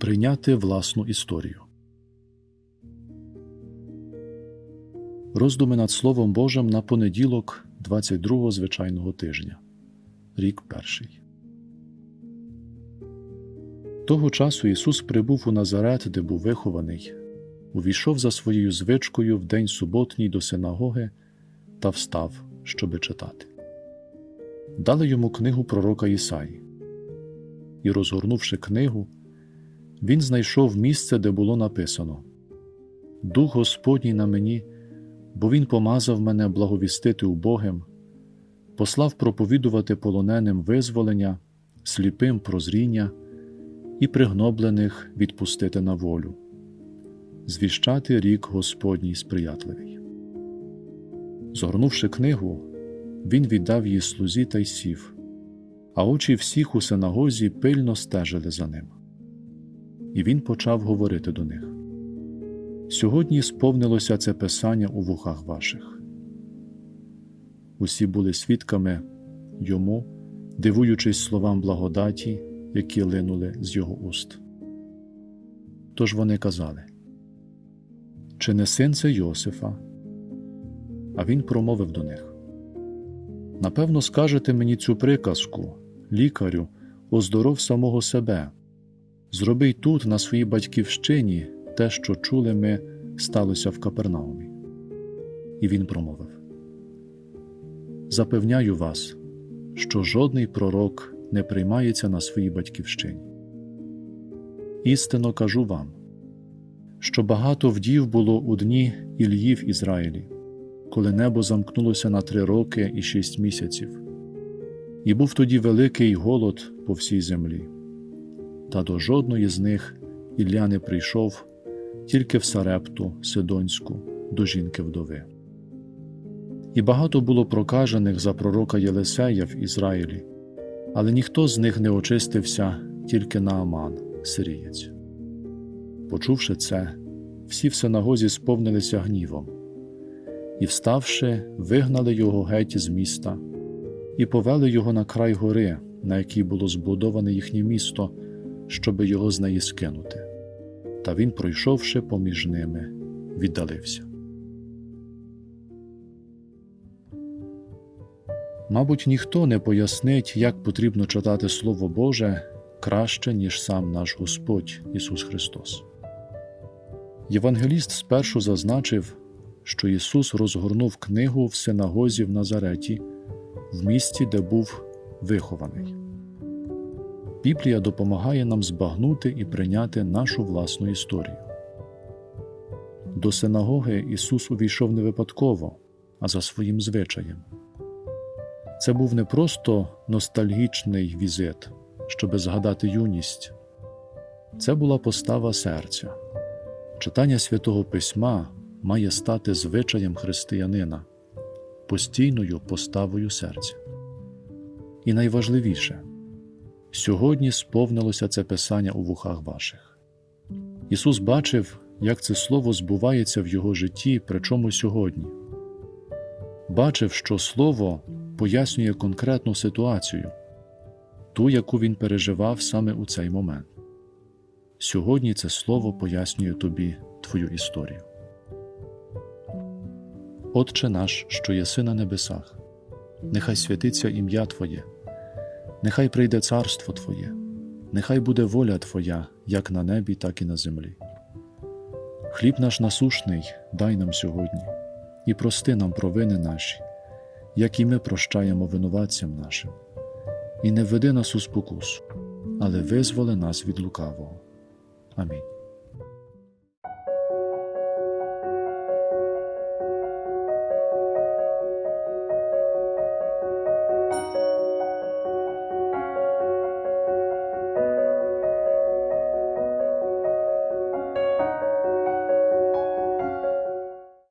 Прийняти власну історію. Роздуми над Словом Божим на понеділок 22-го звичайного тижня. Рік перший. Того часу Ісус прибув у Назарет, де був вихований, увійшов за своєю звичкою в день суботній до синагоги та встав, щоби читати. Дали йому книгу пророка Ісаї. І, розгорнувши книгу, він знайшов місце, де було написано Дух Господній на мені, бо Він помазав мене благовістити убогим, послав проповідувати полоненим визволення, сліпим прозріння і пригноблених відпустити на волю, звіщати рік Господній сприятливий. Згорнувши книгу, він віддав її слузі та й сів, а очі всіх у синагозі пильно стежили за ним. І він почав говорити до них Сьогодні сповнилося це писання у вухах ваших. Усі були свідками йому, дивуючись словам благодаті, які линули з його уст. Тож вони казали Чи не син це Йосифа? А він промовив до них Напевно, скажете мені цю приказку, лікарю, оздоров самого себе. Зроби й тут, на своїй батьківщині, те, що чули ми, сталося в Капернаумі. І він промовив Запевняю вас, що жодний пророк не приймається на своїй батьківщині. Істинно кажу вам, що багато вдів було у дні Ільї в Ізраїлі, коли небо замкнулося на три роки і шість місяців, і був тоді великий голод по всій землі та до жодної з них Ілля не прийшов тільки в Сарепту Сидонську до жінки вдови. І багато було прокажених за пророка Єлисея в Ізраїлі, але ніхто з них не очистився тільки Нааман, сирієць. Почувши це, всі в синагозі сповнилися гнівом, і, вставши, вигнали його геть з міста і повели його на край гори, на якій було збудоване їхнє місто щоби його з неї скинути. Та він, пройшовши поміж ними, віддалився. Мабуть, ніхто не пояснить, як потрібно читати Слово Боже краще, ніж сам наш Господь Ісус Христос. Євангеліст спершу зазначив, що Ісус розгорнув книгу в синагозі в Назареті, в місті, де був вихований. Біблія допомагає нам збагнути і прийняти нашу власну історію. До синагоги Ісус увійшов не випадково, а за своїм звичаєм. Це був не просто ностальгічний візит, щоби згадати юність, це була постава серця. Читання святого Письма має стати звичаєм християнина, постійною поставою серця. І найважливіше Сьогодні сповнилося це Писання у вухах ваших. Ісус бачив, як це Слово збувається в Його житті, причому сьогодні. Бачив, що Слово пояснює конкретну ситуацію, ту, яку він переживав саме у цей момент. Сьогодні це Слово пояснює тобі твою історію. Отче наш, що єси на небесах, нехай святиться ім'я Твоє. Нехай прийде царство Твоє, нехай буде воля Твоя, як на небі, так і на землі. Хліб наш насушний дай нам сьогодні, і прости нам провини наші, як і ми прощаємо винуватцям нашим, і не введи нас у спокусу, але визволи нас від лукавого. Амінь.